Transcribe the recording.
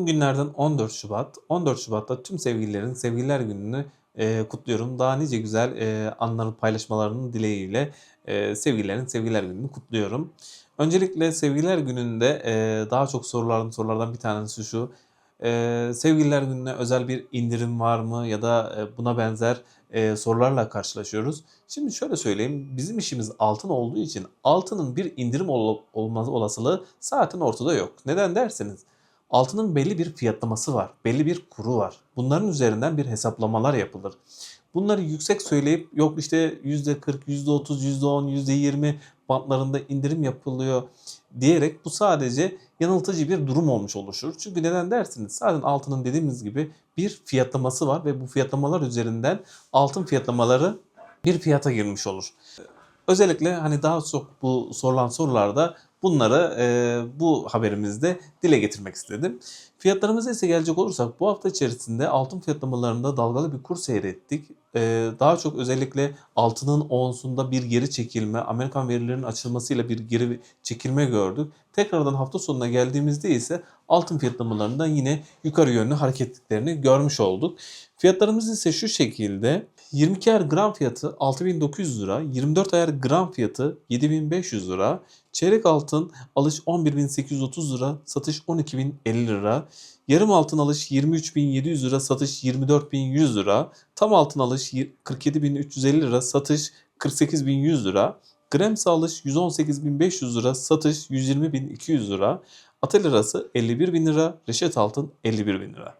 Bugün günlerden 14 Şubat. 14 Şubat'ta tüm sevgililerin Sevgililer Günü'nü e, kutluyorum. Daha nice güzel e, anları paylaşmalarının dileğiyle e, sevgililerin Sevgililer Günü'nü kutluyorum. Öncelikle Sevgililer Günü'nde e, daha çok sorulardan sorulardan bir tanesi şu. E, Sevgililer Günü'ne özel bir indirim var mı ya da e, buna benzer e, sorularla karşılaşıyoruz. Şimdi şöyle söyleyeyim. Bizim işimiz altın olduğu için altının bir indirim ol- olması olasılığı zaten ortada yok. Neden derseniz altının belli bir fiyatlaması var. Belli bir kuru var. Bunların üzerinden bir hesaplamalar yapılır. Bunları yüksek söyleyip yok işte %40, %30, %10, %20 bantlarında indirim yapılıyor diyerek bu sadece yanıltıcı bir durum olmuş oluşur. Çünkü neden dersiniz? Zaten altının dediğimiz gibi bir fiyatlaması var ve bu fiyatlamalar üzerinden altın fiyatlamaları bir fiyata girmiş olur. Özellikle hani daha çok bu sorulan sorularda bunları e, bu haberimizde dile getirmek istedim. Fiyatlarımıza ise gelecek olursak bu hafta içerisinde altın fiyatlamalarında dalgalı bir kur seyrettik. E, daha çok özellikle altının onsunda bir geri çekilme, Amerikan verilerinin açılmasıyla bir geri çekilme gördük. Tekrardan hafta sonuna geldiğimizde ise altın fiyatlamalarında yine yukarı yönlü hareketliklerini görmüş olduk. Fiyatlarımız ise şu şekilde 22 ayar gram fiyatı 6900 lira, 24 ayar gram fiyatı 7500 lira, çeyrek altın alış 11830 lira, satış 12050 lira, yarım altın alış 23700 lira, satış 24100 lira, tam altın alış 47350 lira, satış 48100 lira, Gremsa alış 118.500 lira, satış 120.200 lira, Atel arası 51.000 lira, reşet altın 51.000 lira.